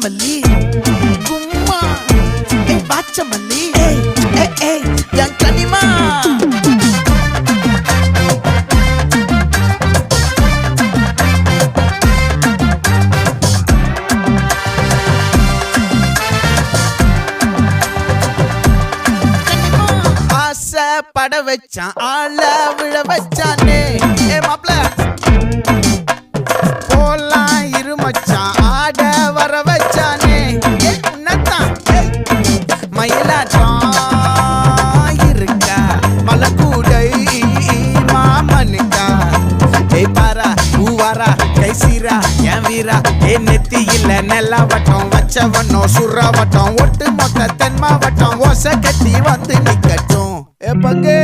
பாச்சமல்லி. கும்மா. ஏ பாச்சமல்லி. ஏய். ஏய் ஏய் என் கனிமா. பட வச்சான் ஆள விழ வச்சானே. ஏ மாப்ள போலாம் இருமச்சான் வீரா என் வீரா? என் நெத்தியில் இல்ல நெல்லா வட்டம் வச்சவனோ சுறா வட்டம் ஒட்டு மொத்த தென் மாவட்டம் ஓசை கட்டி வந்து நிக்கட்டும். எப்பங்கே